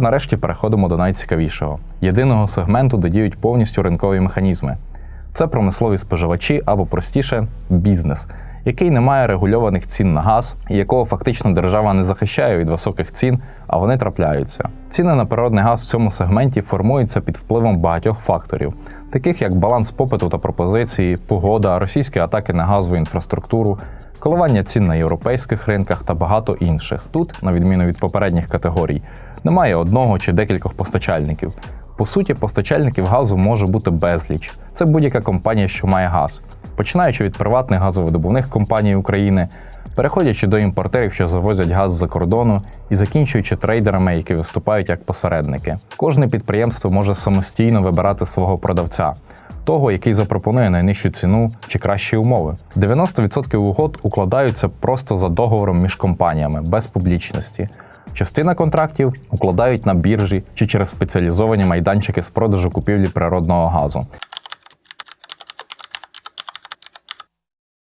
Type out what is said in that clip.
Нарешті переходимо до найцікавішого єдиного сегменту, де діють повністю ринкові механізми. Це промислові споживачі або простіше бізнес, який не має регульованих цін на газ, і якого фактично держава не захищає від високих цін, а вони трапляються. Ціни на природний газ в цьому сегменті формуються під впливом багатьох факторів, таких як баланс попиту та пропозиції, погода, російські атаки на газову інфраструктуру, коливання цін на європейських ринках та багато інших. Тут, на відміну від попередніх категорій, немає одного чи декількох постачальників. По суті, постачальників газу може бути безліч. Це будь-яка компанія, що має газ, починаючи від приватних газовидобувних компаній України, переходячи до імпортерів, що завозять газ з-за кордону, і закінчуючи трейдерами, які виступають як посередники. Кожне підприємство може самостійно вибирати свого продавця. Того, який запропонує найнижчу ціну чи кращі умови. 90% угод укладаються просто за договором між компаніями без публічності. Частина контрактів укладають на біржі чи через спеціалізовані майданчики з продажу купівлі природного газу.